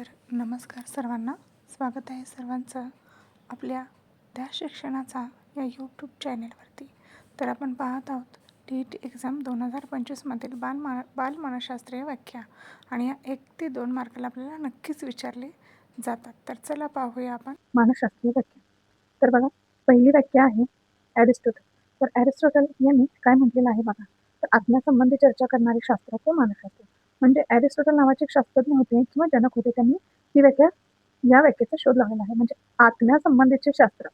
तर नमस्कार सर्वांना. स्वागत आहे सर्वांचं आपल्या त्या शिक्षणाचा या यूट्यूब चॅनेलवरती तर आपण पाहत आहोत टी ई एक्झाम दोन हजार पंचवीसमधील बालमा बालमानसशास्त्रीय व्याख्या. आणि या एक ते दोन मार्काला आपल्याला नक्कीच विचारले जातात. तर चला पाहूया आपण. मानसशास्त्रीय व्याख्या. तर बघा पहिली व्याख्या आहे ॲरिस्टोटल. तर ॲरिस्टोटल यांनी काय म्हटलेलं आहे बघा? तर आज्ञासंबंधी चर्चा करणारे शास्त्र ते मानसशास्त्र म्हणजे ॲरिस्टोटल नावाचे एक शास्त्रज्ञ होते किंवा जनक होते त्यांनी ही व्याख्या या व्याख्येचा शोध लावलेला आहे. म्हणजे आत्म्यासंबंधीचे शास्त्र.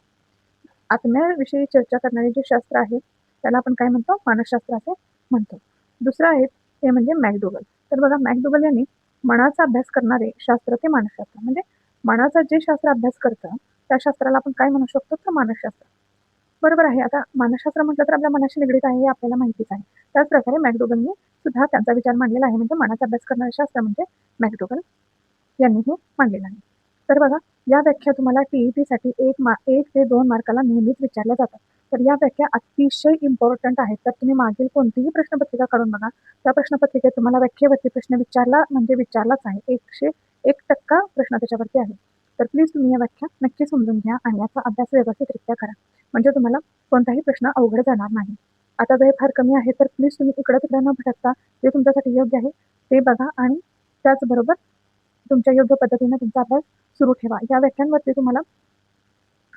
आत्म्याविषयी चर्चा करणारे जे शास्त्र आहे त्याला आपण काय म्हणतो? मानसशास्त्र असे म्हणतो. दुसरं आहे ते म्हणजे मॅकडोगल. तर बघा मॅकडोगल यांनी मनाचा अभ्यास करणारे शास्त्र ते मानसशास्त्र. म्हणजे मनाचा जे शास्त्र अभ्यास करतं त्या शास्त्राला आपण काय म्हणू शकतो? तर मानसशास्त्र. बरोबर आहे. आता मानसशास्त्र म्हटलं तर आपल्या मनाशी निगडीत आहे हे आपल्याला माहितीच आहे. त्याच प्रकारे मॅकडोगलनी सुद्धा त्यांचा विचार मांडलेला आहे. म्हणजे मनाचा अभ्यास करणारे शास्त्र म्हणजे मॅकडोगल यांनी हे मांडलेलं आहे. तर बघा या व्याख्या तुम्हाला टी साठी एक मा एक ते दोन मार्काला नेहमीच विचारल्या जातात. तर या व्याख्या अतिशय इम्पॉर्टंट आहेत. तर तुम्ही मागील कोणतीही प्रश्नपत्रिका काढून बघा. त्या प्रश्नपत्रिकेत तुम्हाला व्याख्येवरती प्रश्न विचारला म्हणजे विचारलाच आहे. एकशे एक टक्का प्रश्न त्याच्यावरती आहे. तर प्लीज तुम्ही या व्याख्या नक्की समजून घ्या आणि याचा अभ्यास व्यवस्थितरित्या करा. म्हणजे तुम्हाला कोणताही प्रश्न अवघड जाणार नाही. आता वेळ फार कमी आहे तर प्लीज तुम्ही इकडं तिकडं न भटकता जे तुमच्यासाठी योग्य आहे ते बघा आणि त्याचबरोबर तुमच्या योग्य पद्धतीने तुमचा अभ्यास सुरू ठेवा. या व्याख्यांवरती तुम्हाला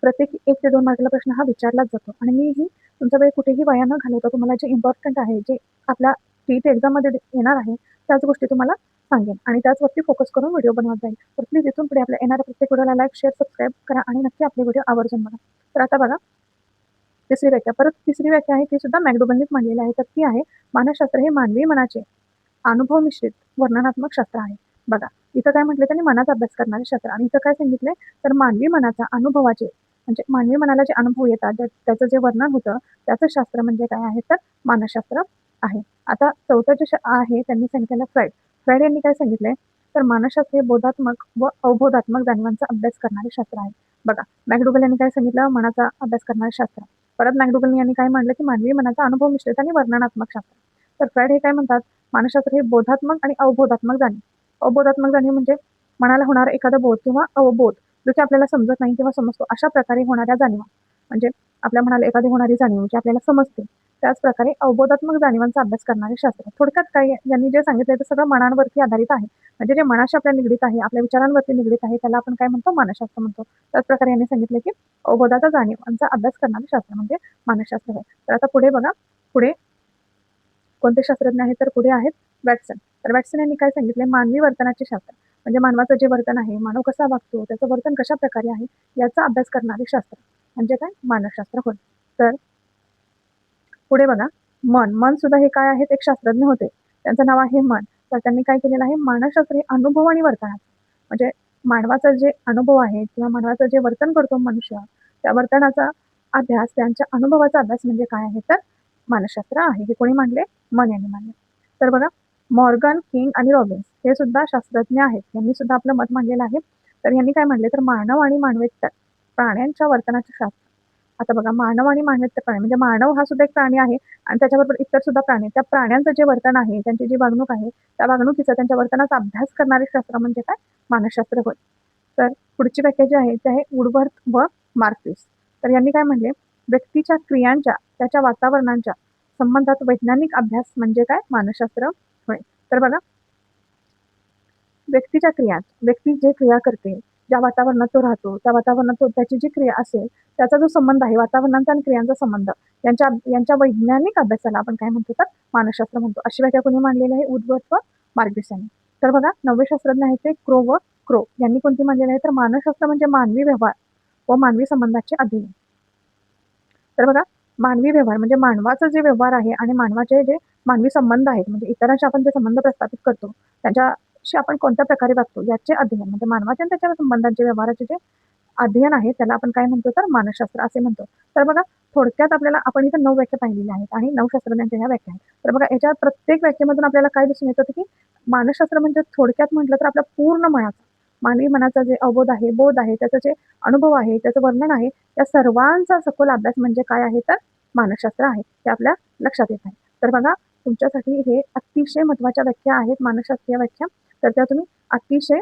प्रत्येक एक ते दोन मार्काला प्रश्न हा विचारलाच जातो. आणि मीही तुमचा वेळ कुठेही वाया न घालवता तुम्हाला जे इम्पॉर्टंट आहे जे आपल्या टीट एक्झाममध्ये येणार आहे त्याच गोष्टी तुम्हाला सांगेन. आणि त्याचवरती फोकस करून व्हिडिओ बनवत जाईल. तर प्लीज इथून पुढे आपल्या येणाऱ्या प्रत्येक व्हिडिओला लाईक शेअर सबस्क्राईब करा आणि नक्की आपले व्हिडिओ आवर्जून बघा. तर आता बघा तिसरी व्याख्या. परत तिसरी व्याख्या आहे ती सुद्धा मॅकडोबननीच मांडलेली आहे. तर ती आहे मानसशास्त्र हे मानवी मनाचे अनुभव मिश्रित वर्णनात्मक शास्त्र आहे. बघा इथं काय म्हटलं त्यांनी? मनाचा अभ्यास करणारे शास्त्र. आणि इथं काय सांगितलंय तर मानवी मनाचा अनुभवाचे म्हणजे मानवी मनाला जे अनुभव येतात त्याचं जे वर्णन होतं त्याचं शास्त्र म्हणजे काय आहे? तर मानसशास्त्र आहे. आता चौथं जे शा- आहे त्यांनी सांगितलेलं फ्राईड फ्राईड यांनी काय सांगितलंय तर मानसशास्त्र हे बोधात्मक व अवबोधात्मक जाणीवांचा अभ्यास करणारे शास्त्र आहे. बघा मॅकडुगल यांनी काय सांगितलं? मनाचा अभ्यास करणारे शास्त्र. परत मॅकडोगल यांनी काय मांडलं की मानवी मनाचा अनुभव मिश्रित आणि वर्णनात्मक शास्त्र. तर फ्राईड हे काय म्हणतात? मानसशास्त्र हे बोधात्मक आणि अवबोधात्मक जाणीव. अवबोधात्मक जाणीव म्हणजे मनाला होणारा एखादा बोध किंवा अवबोध जो की आपल्याला समजत नाही किंवा समजतो. अशा प्रकारे होणाऱ्या जाणीवा. म्हणजे आपल्या मनाला एखादी होणारी जाणीव जी आपल्याला समजते. त्याचप्रकारे अवबोधात्मक जाणीवांचा अभ्यास करणारे शास्त्र. थोडक्यात काय यांनी जे सांगितलं ते सगळं मनांवरती आधारित आहे. म्हणजे जे मनाशी आपल्या निगडीत आहे आपल्या विचारांवरती निगडीत आहे त्याला आपण काय म्हणतो? मानसशास्त्र म्हणतो. त्याचप्रकारे यांनी सांगितलं की अवबोधाचा जाणीवांचा अभ्यास करणारे शास्त्र म्हणजे मानसशास्त्र आहे. तर आता पुढे बघा. पुढे कोणते शास्त्रज्ञ आहेत? तर पुढे आहेत वॅटसन. तर वॅटसन यांनी काय सांगितले मानवी वर्तनाचे शास्त्र. म्हणजे मानवाचं जे वर्तन आहे मानव कसा वागतो त्याचं वर्तन कशा प्रकारे आहे याचा अभ्यास करणारे शास्त्र. म्हणजे काय? मानसशास्त्र होय. तर पुढे बघा. मन. मन सुद्धा हे काय आहेत? एक शास्त्रज्ञ होते. त्यांचं नाव आहे मन. तर त्यांनी काय केलेलं आहे? मानसशास्त्र हे अनुभव आणि वर्तनाचं म्हणजे मानवाचा जे अनुभव आहे किंवा मानवाचं जे वर्तन करतो मनुष्य त्या वर्तनाचा अभ्यास त्यांच्या अनुभवाचा अभ्यास म्हणजे काय आहे? तर मानसशास्त्र आहे. हे कोणी मांडले? मन यांनी मांडले. तर बघा. मॉर्गन किंग आणि रॉबिन्स हे सुद्धा शास्त्रज्ञ आहेत. यांनी सुद्धा आपलं मत मांडलेलं आहे. तर यांनी काय मांडले? तर मानव आणि मानवेतर प्राण्यांच्या वर्तनाचे शास्त्र. आता बघा मानव आणि मानवाचे प्राणी म्हणजे मानव हा सुद्धा एक प्राणी आहे आणि त्याच्याबरोबर इतर सुद्धा प्राणी त्या प्राण्यांचं जे वर्तन आहे त्यांची जी वागणूक आहे त्या वागणुकीचा त्यांच्या वर्तनाचा अभ्यास करणारे शास्त्र म्हणजे काय? मानसशास्त्र होय. तर पुढची व्याख्या जी आहे ती आहे उडवर्थ व मार्क्विस. तर यांनी काय म्हणले? व्यक्तीच्या क्रियांच्या त्याच्या वातावरणांच्या संबंधात वैज्ञानिक अभ्यास म्हणजे काय? मानसशास्त्र होय. तर बघा व्यक्तीच्या क्रियात व्यक्ती जे क्रिया करते ज्या वातावरणात तो राहतो त्या वातावरणात तो त्याची जी क्रिया असेल त्याचा जो संबंध आहे वातावरणाचा आणि क्रियांचा संबंध यांच्या यांच्या वैज्ञानिक अभ्यासाला आपण काय म्हणतो तर मानसशास्त्र म्हणतो. अशी व्याख्या कोणी मांडलेली आहे? उद्भट व तर बघा नववे शास्त्रज्ञ आहेत ते क्रो व क्रो. यांनी कोणती मांडलेली आहे? तर मानसशास्त्र म्हणजे मानवी व्यवहार व मानवी संबंधाचे अध्ययन. तर बघा मानवी व्यवहार म्हणजे मानवाचा जे व्यवहार आहे आणि मानवाचे जे मानवी संबंध आहेत म्हणजे इतरांशी आपण जे संबंध प्रस्थापित करतो शी आपण कोणत्या प्रकारे वागतो याचे अध्ययन म्हणजे मानवाचे आणि त्याच्या संबंधांचे व्यवहाराचे जे अध्ययन आहे त्याला आपण काय म्हणतो तर मानसशास्त्र असे म्हणतो. तर बघा थोडक्यात आपल्याला आपण इथं नऊ व्याख्या पाहिलेल्या आहेत आणि नऊ शास्त्रज्ञांच्या ह्या व्याख्या आहेत. तर बघा याच्या प्रत्येक व्याख्येमधून आपल्याला काय दिसून येतं की मानसशास्त्र म्हणजे थोडक्यात म्हटलं तर आपल्या पूर्ण मनाचा मानवी मनाचा जे अवबोध आहे बोध आहे त्याचं जे अनुभव आहे त्याचं वर्णन आहे त्या सर्वांचा सखोल अभ्यास म्हणजे काय आहे तर मानसशास्त्र आहे. ते आपल्या लक्षात येत आहे. तर बघा तुमच्यासाठी हे अतिशय महत्त्वाच्या व्याख्या आहेत मानसशास्त्रीय व्याख्या. तर त्या तुम्ही अतिशय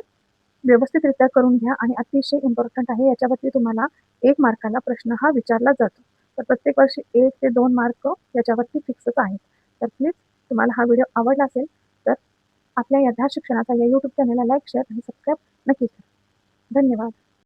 व्यवस्थितरित्या करून घ्या आणि अतिशय इम्पॉर्टंट आहे. याच्यावरती तुम्हाला एक मार्काला प्रश्न हा विचारला जातो. तर प्रत्येक वर्षी एक ते दोन मार्क याच्यावरती फिक्सच आहेत. तर प्लीज तुम्हाला हा व्हिडिओ आवडला असेल तर आपल्या या शिक्षणाचा या यूट्यूब चॅनलला लाईक शेअर आणि सबस्क्राईब नक्की करा. धन्यवाद.